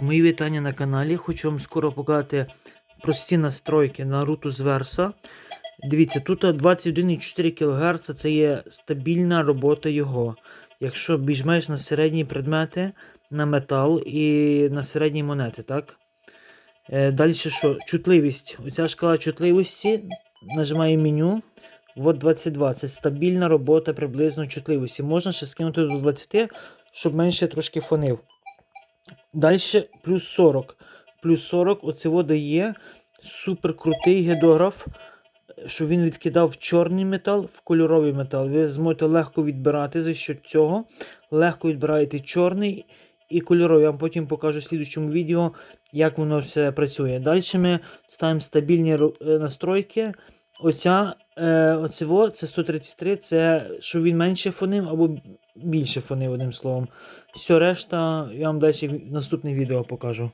Мої вітання на каналі. Хочу вам скоро показати прості настройки на Rutus Versa. Дивіться, тут 21,4 кГц це є стабільна робота його. Якщо більш-менш на середні предмети, на метал і на середні монети, так? Е, далі що? Чутливість. Оця шкала чутливості. Нажимаю меню. Вот 22. Це стабільна робота приблизно чутливості. Можна ще скинути до 20, щоб менше трошки фонив. Далі плюс 40. Плюс 40 оце дає супер крутий гідограф, що він відкидав чорний метал в кольоровий метал. Ви зможете легко відбирати за що цього. Легко відбираєте чорний і кольоровий. Я вам потім покажу в слідчому відео, як воно все працює. Далі ми ставимо стабільні е, настройки. Оця, е, оцево, це 133, це що він менше фонив або більше фони одним словом. Все решта я вам далі наступне відео покажу.